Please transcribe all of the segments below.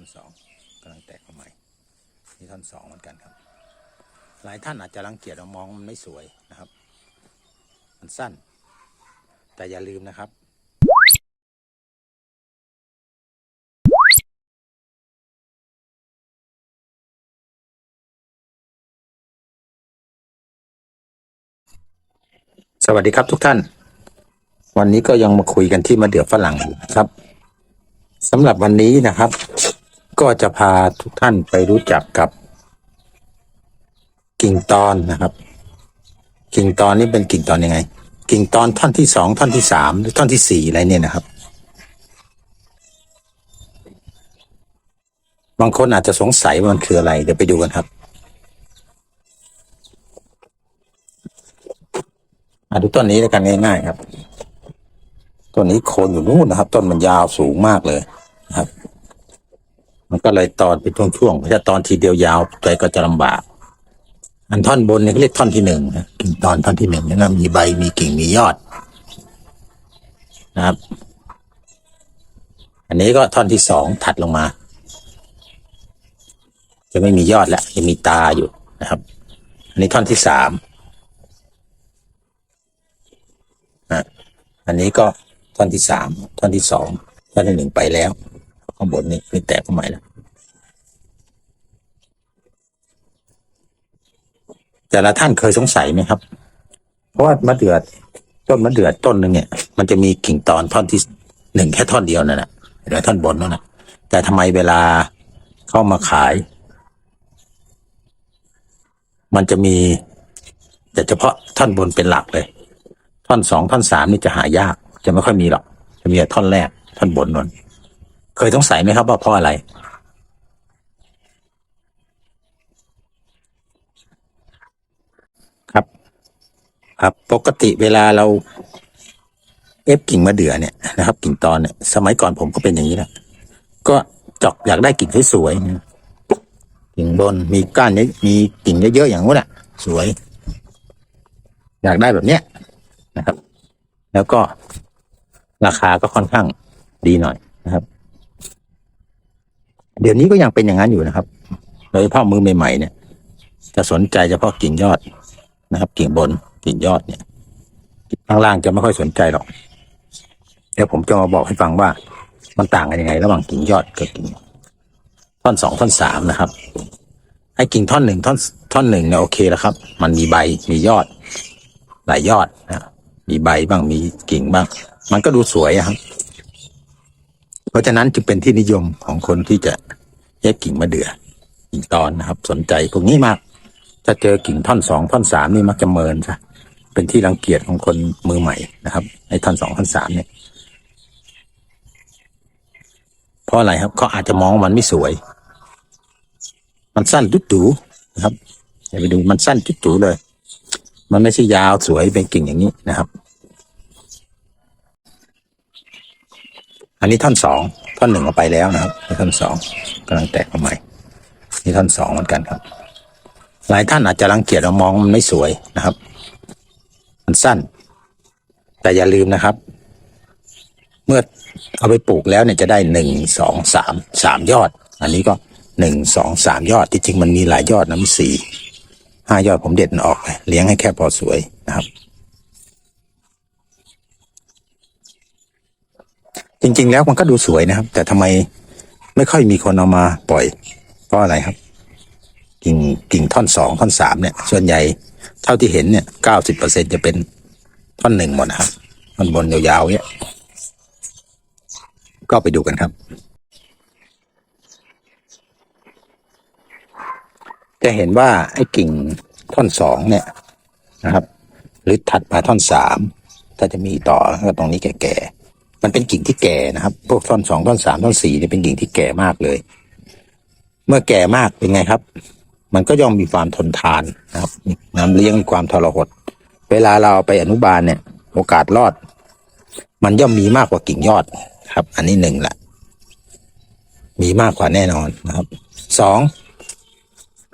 ่อนสองกำลังแตกมาใหม่นี่ท่อนสองเหมือนกันครับ หลายท่านอาจจะรังเกียจเรามองมันไม่สวยนะครับ มันสั้น แต่อย่าลืมนะครับสวัสดีครับทุกท่าน วันนี้ก็ยังมาคุยกันที่มะเดื่อฝรั่งอยู่นะครับสำหรับวันนี้นะครับ ก็จะพาทุกท่านไปรู้จักกับกิ่งตอนนะครับ กิ่งตอนนี่เป็นกิ่งตอนยังไง กิ่งตอนท่อนที่สองท่อนที่สามหรือท่อนที่สี่อะไรเนี่ยนะครับ บางคนอาจจะสงสัยว่ามันคืออะไร เดี๋ยวไปดูกันครับอะดูต้นนี้แล้วกันง่ายๆครับต้นนี้โคนอยู่นู่นนะครับ ต้นมันยาวสูงมากเลยนะครับ ก็เลยตอนเป็นช่วงๆถ้าตอนทีเดียวยาวใจก็จะลำบาก อันท่อนบนเนี่ยเขาเรียกท่อนที่หนึ่งนะกิ่งตอนท่อนที่หนึ่งนะครับมีใบมีกิ่งมียอด นะครับ อันนี้ก็ท่อนที่สองถัดลงมา จะไม่มียอดแล้วจะมีตาอยู่นะครับ อันนี้ท่อนที่สามนะอันนี้ก็ท่อนที่สามท่อนที่สองท่อนที่หนึ่งไปแล้วข้างบนนี่นี่แตกเข้าใหม่แล้ว แต่ละท่านเคยสงสัยไหมครับ เพราะว่ามะเดือดต้นมะเดือดต้นหนึ่งเนี่ย มันจะมีกิ่งตอนท่อนที่หนึ่งแค่ท่อนเดียวนั่นแหละเห็นไหมท่อนบนนั่นแหละแต่ทำไมเวลาเข้ามาขาย มันจะมี แต่เฉพาะท่อนบนเป็นหลักเลย ท่อนสองท่อนสามนี่จะหายาก จะไม่ค่อยมีหรอก จะมีแต่ท่อนแรกท่อนบนนั่นเคยสงสัยไหมครับว่าเพราะอะไร ครับ ครับ ปกติเวลาเราเอฟกิ่งมะเดื่อเนี่ยนะครับ กิ่งตอนเนี่ยสมัยก่อนผมก็เป็นอย่างนี้แหละก็จอกอยากได้กิ่งสวยๆกิ่งบนมีก้านเยอะมีกิ่งเยอะๆอย่างนู้นอะ สวย อยากได้แบบเนี้ยนะครับ แล้วก็ราคาก็ค่อนข้างดีหน่อยนะครับ เดี๋ยวนี้ก็ยังเป็นอย่างนั้นอยู่นะครับ โดยเฉพาะมือใหม่ๆเนี่ยจะสนใจเฉพาะกิ่งยอดนะครับ กิ่งบน กิ่งยอดเนี่ยข้างล่างจะไม่ค่อยสนใจหรอก เดี๋ยวผมจะมาบอกให้ฟังว่า มันต่างกันยังไง ระหว่างกิ่งยอดกับกิ่งท่อนสองท่อนสามนะครับไอ้กิ่งท่อนหนึ่งท่อนท่อนหนึ่งเนี่ยโอเคแล้วครับ มันมีใบมียอด หลายยอดนะมีใบบ้างมีกิ่งบ้าง มันก็ดูสวยครับ เพราะฉะนั้นจึงเป็นที่นิยมของคนที่จะแยกกิ่งมะเดื่อกิ่งตอนนะครับ สนใจพวกนี้มาก ถ้าเจอกิ่งท่อนสองท่อนสามนี่มักจะเมินซะ เป็นที่รังเกียจของคนมือใหม่นะครับไอ้ท่อนสองท่อนสามเนี่ยเพราะอะไรครับเขาอาจจะมองมันไม่สวย มันสั้นจุดดูนะครับอย่าไปดูมันสั้นจุดดูเลย มันไม่ใช่ยาวสวยเป็นกิ่งอย่างนี้นะครับ อันนี้ท่อนสองท่อนหนึ่งเอาไปแล้วนะครับท่อนสองกำลังแตกมาใหม่นี่ท่อนสองเหมือนกันครับ หลายท่านอาจจะรังเกียจเรามองมันไม่สวยนะครับ มันสั้น แต่อย่าลืมนะครับ เมื่อเอาไปปลูกแล้วเนี่ยจะได้หนึ่งสองสามสามยอด อันนี้ก็หนึ่งสองสามยอดที่จริงมันมีหลายยอดนะมีสี่ห้ายอดผมเด็ดมันออกเลยเลี้ยงให้แค่พอสวยนะครับ จริง ๆ แล้วมันก็ดูสวยนะครับ แต่ทำไมไม่ค่อยมีคนเอามาปล่อยเพราะอะไรครับ กิ่งกิ่งท่อนสองท่อนสามเนี่ย ส่วนใหญ่ เท่าที่เห็นเนี่ยเก้าสิบเปอร์เซ็นจะเป็นท่อนหนึ่งหมดนะครับท่อนบนยาวๆเนี่ยก็ไปดูกันครับ จะเห็นว่าไอ้กิ่งท่อนสองเนี่ยนะครับ หรือถัดมาท่อนสามถ้าจะมีต่อก็ตรงนี้แก่ๆมันเป็นกิ่งที่แก่นะครับ พวกท่อนสองท่อนสามท่อนสี่เนี่ยเป็นกิ่งที่แก่มากเลย เมื่อแก่มากเป็นไงครับ มันก็ย่อมมีความทนทานนะครับน้ำเลี้ยงมีความทรหด เวลาเราไปอนุบาลเนี่ย โอกาสรอด มันย่อมมีมากกว่ากิ่งยอดครับ อันนี้หนึ่งแหละมีมากกว่าแน่นอนนะครับสอง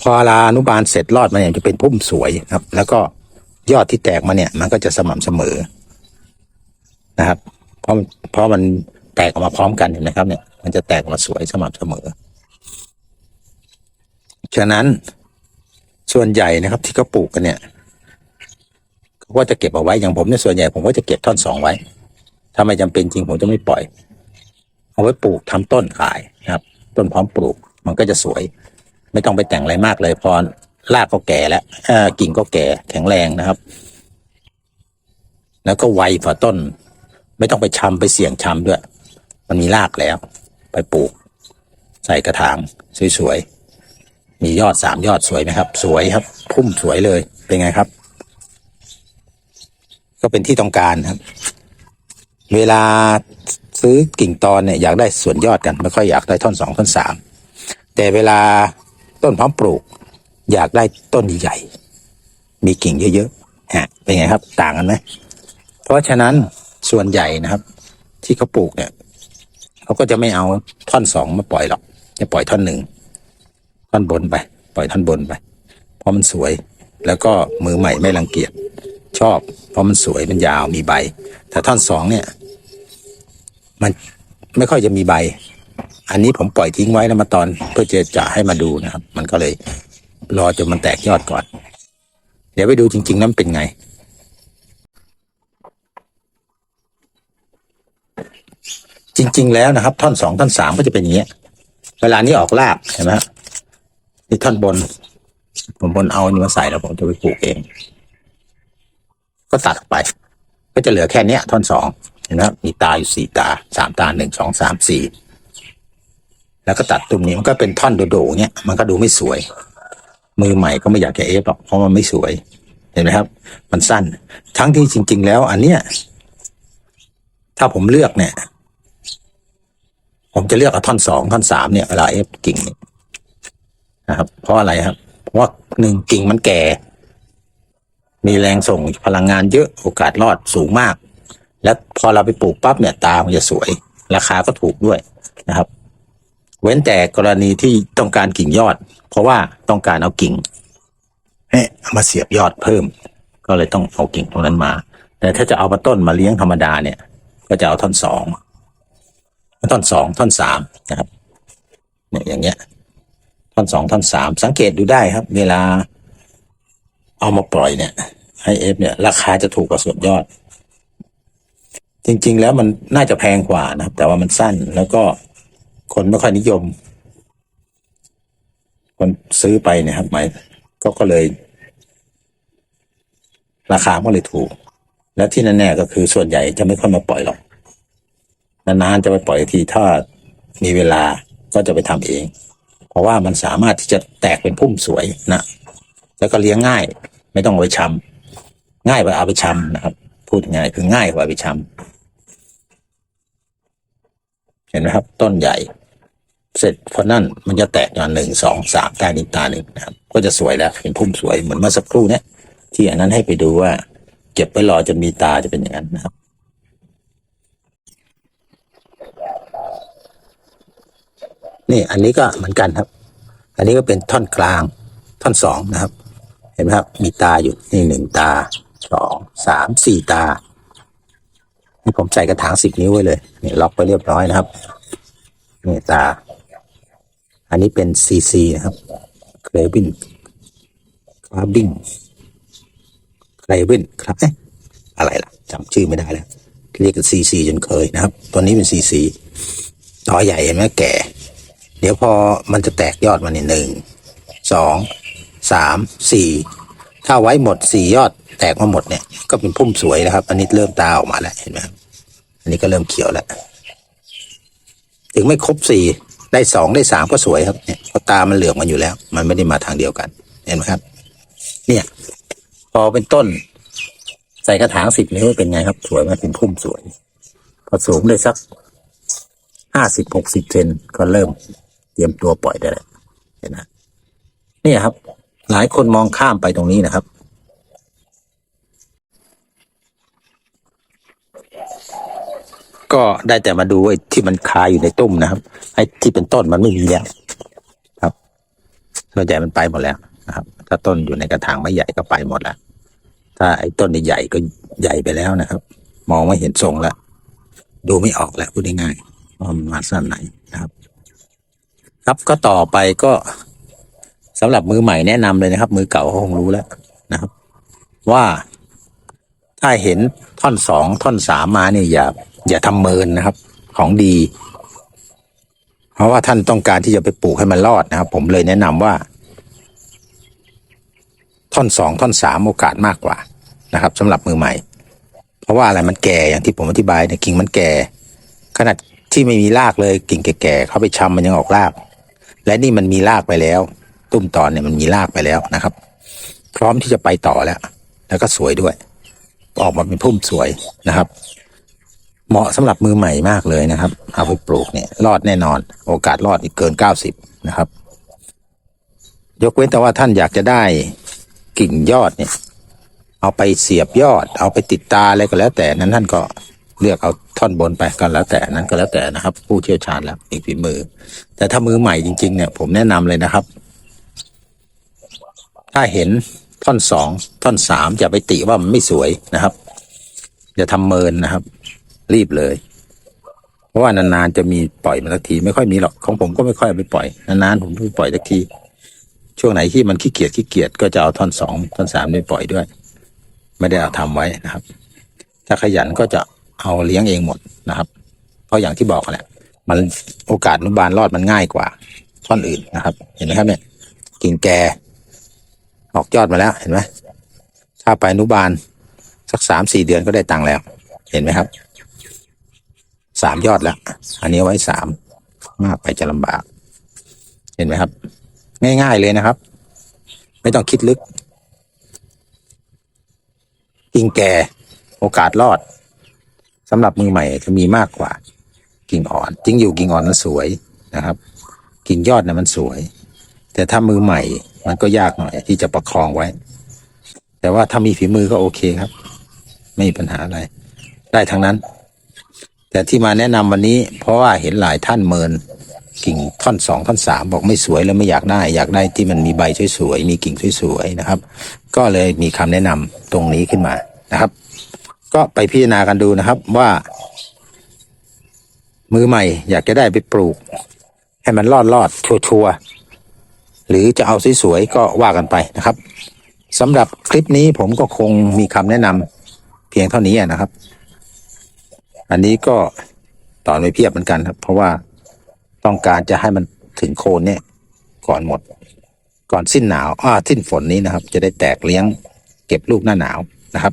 พอลาอนุบาลเสร็จรอดมาเนี่ยจะเป็นพุ่มสวยครับ แล้วก็ยอดที่แตกมาเนี่ย มันก็จะสม่ำเสมอนะครับ เพราะเพราะมันแตกออกมาพร้อมกันเห็นไหมครับเนี่ย มันจะแตกออกมาสวยสม่ำเสมอ ฉะนั้นส่วนใหญ่นะครับ ที่เขาปลูกกันเนี่ยเขาก็จะเก็บเอาไว้อย่างผมเนี่ยส่วนใหญ่ผมก็จะเก็บท่อนสองไว้ ถ้าไม่จำเป็นจริงผมจะไม่ปล่อย เอาไว้ปลูกทำต้นขายนะครับ ต้นพร้อมปลูกมันก็จะสวย ไม่ต้องไปแต่งอะไรมากเลยพอรากก็แก่แล้วกิ่งก็แก่แข็งแรงนะครับ แล้วก็ไวฝ่าต้น ไม่ต้องไปชำไปเสี่ยงชำด้วย มันมีรากแล้ว ไปปลูก ใส่กระถางสวยๆ มียอดสามยอดสวยไหมครับ สวยครับ พุ่มสวยเลยเป็นไงครับ ก็เป็นที่ต้องการครับ เวลาซื้อกิ่งตอนเนี่ยอยากได้ส่วนยอดกันไม่ค่อยอยากได้ท่อนสองท่อนสามแต่เวลาต้นพร้อมปลูก อยากได้ต้นใหญ่ๆมีกิ่งเยอะๆฮะเป็นไงครับ ต่างกันไหมเพราะฉะนั้นส่วนใหญ่นะครับ ที่เขาปลูกเนี่ยเขาก็จะไม่เอาท่อนสองมาปล่อยหรอก จะปล่อยท่อนหนึ่ง ท่อนบนไป ปล่อยท่อนบนไป เพราะมันสวย แล้วก็มือใหม่ไม่รังเกียจชอบ เพราะมันสวยมันยาวมีใบ แต่ท่อนสองเนี่ย มันไม่ค่อยจะมีใบ อันนี้ผมปล่อยทิ้งไว้แล้วมาตอนเพื่อจะจะให้มาดูนะครับ มันก็เลยรอจนมันแตกยอดก่อน เดี๋ยวไปดูจริงๆนั้นเป็นไงจริง ๆ แล้วนะครับ ท่อนสองท่อนสามก็จะเป็นอย่างเงี้ย เวลานี้ออกรากเห็นไหมฮะ นี่ท่อนบน ผมบนเอาอันนี้มาใส่แล้วผมจะไปปลูกเอง ก็ตัดไป ก็จะเหลือแค่เนี้ย ท่อนสองเห็นไหมครับมีตาอยู่สี่ตาสามตาหนึ่งสองสามสี่แล้วก็ตัดตุ่มนี้มันก็เป็นท่อนโดๆเนี้ยมันก็ดูไม่สวย มือใหม่ก็ไม่อยากจะเอฟหรอกเพราะมันไม่สวย เห็นไหมครับ มันสั้น ทั้งที่จริง ๆ แล้ว อันเนี้ยถ้าผมเลือกเนี่ย ผมจะเลือกเอาท่อนสองท่อนสามเนี่ยเวลาเอฟกิ่งเนี่ย นะครับเพราะอะไรครับเพราะหนึ่งกิ่งมันแก่ มีแรงส่งพลังงานเยอะโอกาสรอดสูงมาก และพอเราไปปลูกปั๊บเนี่ยตามันจะสวย ราคาก็ถูกด้วยนะครับ เว้นแต่กรณีที่ต้องการกิ่งยอด เพราะว่าต้องการเอากิ่งให้เอามาเสียบยอดเพิ่ม ก็เลยต้องเอากิ่งตรงนั้นมา แต่ถ้าจะเอามาต้นมาเลี้ยงธรรมดาเนี่ย ก็จะเอาท่อนสองท่อนสองท่อนสามนะครับเนี่ยอย่างเงี้ย ท่อนสองท่อนสามสังเกตดูได้ครับ เวลา เอามาปล่อยเนี่ยให้เอฟเนี่ย ราคาจะถูกกว่าส่วนยอด จริง ๆ แล้วมันน่าจะแพงกว่านะครับ แต่ว่ามันสั้นแล้วก็คนไม่ค่อยนิยม คนซื้อไปเนี่ยครับหมายก็ก็เลย ราคาก็เลยถูก และที่แน่ๆก็คือส่วนใหญ่จะไม่ค่อยมาปล่อยหรอกนานๆจะไปปล่อยทีถ้ามีเวลาก็จะไปทำเอง ราะว่ามันสามารถที่จะแตกเป็นพุ่มสวยนะแล้วก็เลี้ยงง่าย ไม่ต้องเอาไปชำง่ายกว่าเอาไปชำนะครับ พูดง่ายคือง่ายกว่าเอาไปชำเห็นไหมครับ ต้นใหญ่ เสร็จพอนั่นมันจะแตกตอนหนึ่งสองสามตานิตาหนึ่งนะครับ ก็จะสวยแล้วเป็นพุ่มสวยเหมือนเมื่อสักครู่เนี้ยที่อันนั้นให้ไปดูว่า เก็บไว้รอจนมีตาจะเป็นอย่างนั้นนะครับ นี่อันนี้ก็เหมือนกันครับ อันนี้ก็เป็นท่อนกลางท่อนสองนะครับ เห็นไหมครับมีตาอยู่นี่หนึ่งตาสองสามสี่ตานี่ผมใส่กระถางสิบนิ้วไว้เลยนี่ล็อกไว้เรียบร้อยนะครับนี่ตา อันนี้เป็นซีซีนะครับเคลวินคราบิงเคลวินครับเอ๊ะอะไรล่ะจำชื่อไม่ได้แล้วเรียกกันซีซีจนเคยนะครับ ตัวนี้เป็นซีซีต่อใหญ่เห็นไหมแก่ เดี๋ยวพอมันจะแตกยอดมาเนี่ยหนึ่งสองสามสี่ถ้าไว้หมดสี่ยอดแตกมาหมดเนี่ย ก็เป็นพุ่มสวยแล้วครับ อันนี้เริ่มตาออกมาแล้วเห็นไหมอันนี้ก็เริ่มเขียวแล้วถึงไม่ครบสี่ได้สองได้สามก็สวยครับเนี่ยเพราะตามันเหลืองมันอยู่แล้ว มันไม่ได้มาทางเดียวกัน เห็นไหมครับ เนี่ย พอเป็นต้น ใส่กระถางสิบนิ้วเป็นไงครับ สวยไหมเป็นพุ่มสวย พอสูงได้สักห้าสิบหกสิบเซนก็เริ่ม เตรียมตัวปล่อยได้แล้วเห็นไหมนี่ครับ หลายคนมองข้ามไปตรงนี้นะครับ ก็ได้แต่มาดูไอ้ที่มันคาอยู่ในตุ้มนะครับ ไอ้ที่เป็นต้นมันไม่มีแล้วครับส่วนใหญ่มันไปหมดแล้วนะครับ ถ้าต้นอยู่ในกระถางไม่ใหญ่ก็ไปหมดแล้วถ้าไอ้ต้นใหญ่ก็ใหญ่ไปแล้วนะครับ มองไม่เห็นทรงแล้วดูไม่ออกแล้วพูดง่ายๆว่ามันมาสั้นไหนนะครับ ครับก็ต่อไปก็สำหรับมือใหม่แนะนำเลยนะครับ มือเก่าเขาคงรู้แล้วนะครับ ว่าถ้าเห็นท่อนสองท่อนสามมาเนี่ยอย่า อย่าทำเมินนะครับ ของดี เพราะว่าท่านต้องการที่จะไปปลูกให้มันรอดนะครับ ผมเลยแนะนำว่า ท่อนสองท่อนสามโอกาสมากกว่านะครับสำหรับมือใหม่ เพราะว่าอะไรมันแก่อย่างที่ผมอธิบายเนี่ยกิ่งมันแก่ ขนาดที่ไม่มีรากเลยกิ่งแก่ๆเขาไปชำมันยังออกราก และนี่มันมีรากไปแล้ว ตุ้มตอนเนี่ยมันมีรากไปแล้วนะครับ พร้อมที่จะไปต่อแล้ว แล้วก็สวยด้วย ออกมาเป็นพุ่มสวยนะครับ เหมาะสำหรับมือใหม่มากเลยนะครับ เอาไปปลูกเนี่ยรอดแน่นอน โอกาสรอดอีกเกินเก้าสิบนะครับ ยกเว้นแต่ว่าท่านอยากจะได้กิ่งยอดเนี่ย เอาไปเสียบยอด เอาไปติดตาอะไรก็แล้วแต่นั้นท่านก็ เลือกเอาท่อนบนไปก็แล้วแต่นั้นก็แล้วแต่นะครับ ผู้เชี่ยวชาญแล้วอีกฝีมือ แต่ถ้ามือใหม่จริง ๆ เนี่ย ผมแนะนำเลยนะครับ ถ้าเห็นท่อนสองท่อนสามอย่าไปติว่ามันไม่สวยนะครับอย่าทำเมินนะครับ รีบเลย เพราะว่านานๆจะมีปล่อยมาสักทีไม่ค่อยมีหรอกของผมก็ไม่ค่อยไปปล่อยนานๆผมไปปล่อยสักทีช่วงไหนที่มันขี้เกียจขี้เกียจก็จะเอาท่อนสองท่อนสามไปปล่อยด้วย ไม่ได้เอาทำไว้นะครับ ถ้าขยันก็จะ เอาเลี้ยงเองหมดนะครับเพราะอย่างที่บอกแหละมันโอกาสอนุบาลรอดมันง่ายกว่าท่อนอื่นนะครับ เห็นไหมครับเนี่ยกิ่งแกออกยอดมาแล้วเห็นไหมถ้าไปอนุบาลสักสามสี่เดือนก็ได้ตังค์แล้ว เห็นไหมครับสามยอดแล้ว อันนี้ไว้สามมากไปจะลำบาก เห็นไหมครับ ง่าย ๆเลยนะครับ ไม่ต้องคิดลึกกิ่งแก่โอกาสรอด สำหรับมือใหม่จะมีมากกว่า กิ่งอ่อนจริงอยู่กิ่งอ่อนมันสวยนะครับ กิ่งยอดนะมันสวย แต่ถ้ามือใหม่มันก็ยากหน่อยที่จะประคองไว้ แต่ว่าถ้ามีฝีมือก็โอเคครับ ไม่มีปัญหาอะไร ได้ทั้งนั้น แต่ที่มาแนะนำวันนี้ เพราะว่าเห็นหลายท่านเมินกิ่งท่อนสองท่อนสามบอกไม่สวยแล้วไม่อยากได้ อยากได้ที่มันมีใบสวยๆมีกิ่งสวยๆนะครับ ก็เลยมีคำแนะนำตรงนี้ขึ้นมานะครับ ก็ไปพิจารณากันดูนะครับว่า มือใหม่ อยากจะได้ไปปลูก ให้มันรอดรอดชัวชัวร์หรือจะเอาสวยๆก็ว่ากันไปนะครับสำหรับคลิปนี้ผมก็คงมีคำแนะนำเพียงเท่านี้นะครับ อันนี้ก็ตอนไม่เพียบเหมือนกันครับ เพราะว่าต้องการจะให้มันถึงโคนเนี่ย ก่อนหมด ก่อนสิ้นหนาวอ่าสิ้นฝนนี้นะครับ จะได้แตกเลี้ยง เก็บลูกหน้าหนาวนะครับ